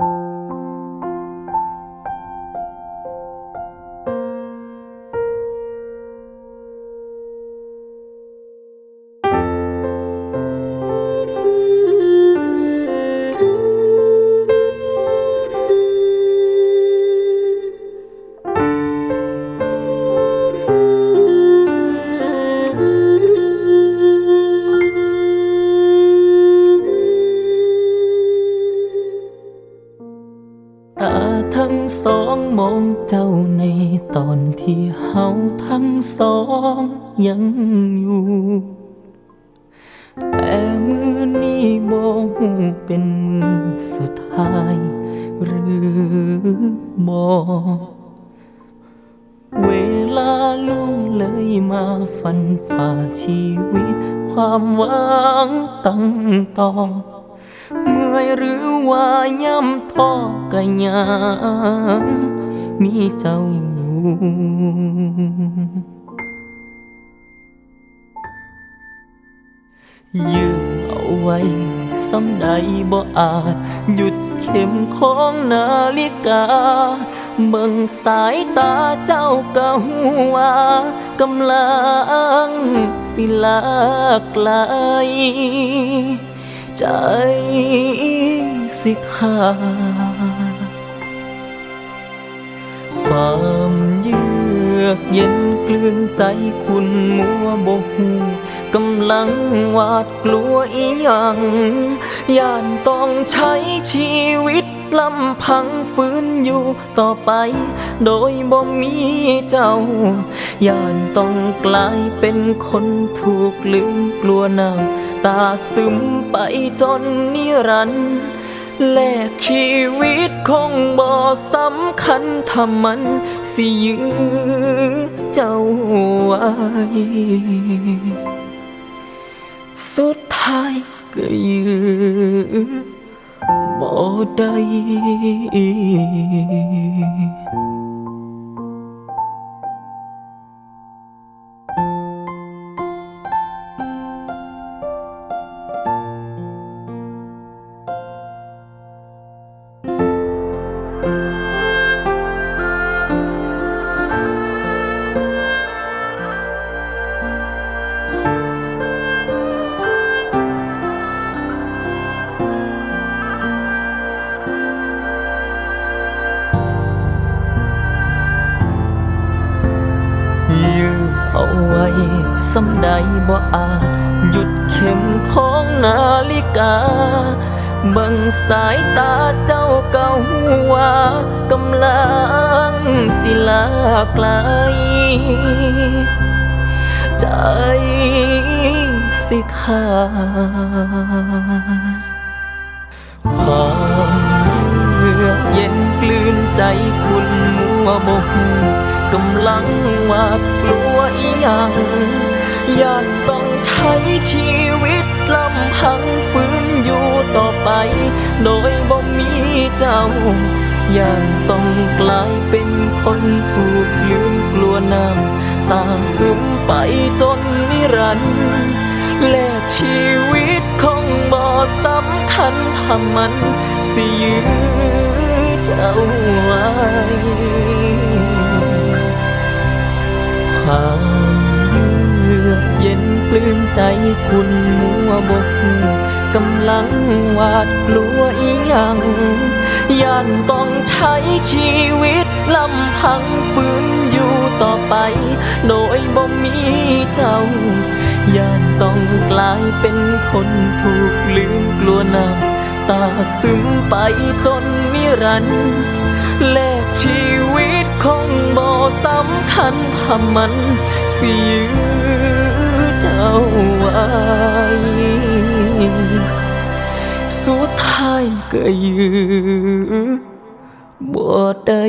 ต ทั้งสองมองเจ้าในตอนที่เฮาทั้งสองยังอยู่ แต่มือนี้บ่ฮู้เป็นมือสุดท้าย หรือบ่เวลาล่วงเลยมาฟันฝ่าชีวิต ความหวังตั้งต่อเมื่อ ยหรือว่าย่ำท้อก็ยังมีเจ้าอยู่ยืมเอาไว้สำใดบ่อาจ หยุดเข็มของนาฬิกา เบิ่งสายตาเจ้าก็หัวกำลังสิลาไกล ใจสิขาดความเยือกเย็นกลืนใจคุณมัวบ่หูกำลังหวาดกลัวอีหยังย่านต้องใช้ชีวิตลำพังฟื้นอยู่ต่อไป โดยบ่มีเจ้า ย่านต้องกลายเป็นคนถูกลืมกลัวหนาว ตาซึมไปจนนิรันดร์แลกชีวิตคงบ่สำคัญถ้ามันสิยื้อเจ้าไว้สุดท้ายก็ยื้อบ่ได้ ไว้สำใดบ่อาจ หยุดเข็มของนาฬิกาบิ่งสายตาเจ้าเก่าว่ากำลังสิลาไกล ใจสิขาดความเยือกเย็นกลืนใจคุณมัวบ่หู กำลังหวาดกลัวอีหยังย่านต้องใช้ชีวิตลำพังฟื้นอยู่ต่อไป โดยบ่มีเจ้าย่านต้องกลายเป็นคนถูกลืมกลัวน้ำตาซึมไปจนนิรันดร์แลกชีวิตคงบ่สำคัญถ้ามันสิยื้อเจ้าไว้ ความเยือกเย็นกลืนใจคุณมัวบกกำลังหวาดกลัวอีหยังย่านต้องใช้ชีวิตลำพังฟื้นอยู่ต่อไป โดยบ่มีเจ้าย่านต้องกลายเป็นคนถูกลืมกลัวน้ำตาซึมไปจนนิรันดร์ แลกชีวิตคงบ่สำคัญถ้ามันสิยื้อเจ้าไว้สุดท้ายก็ยื้อบ่ได้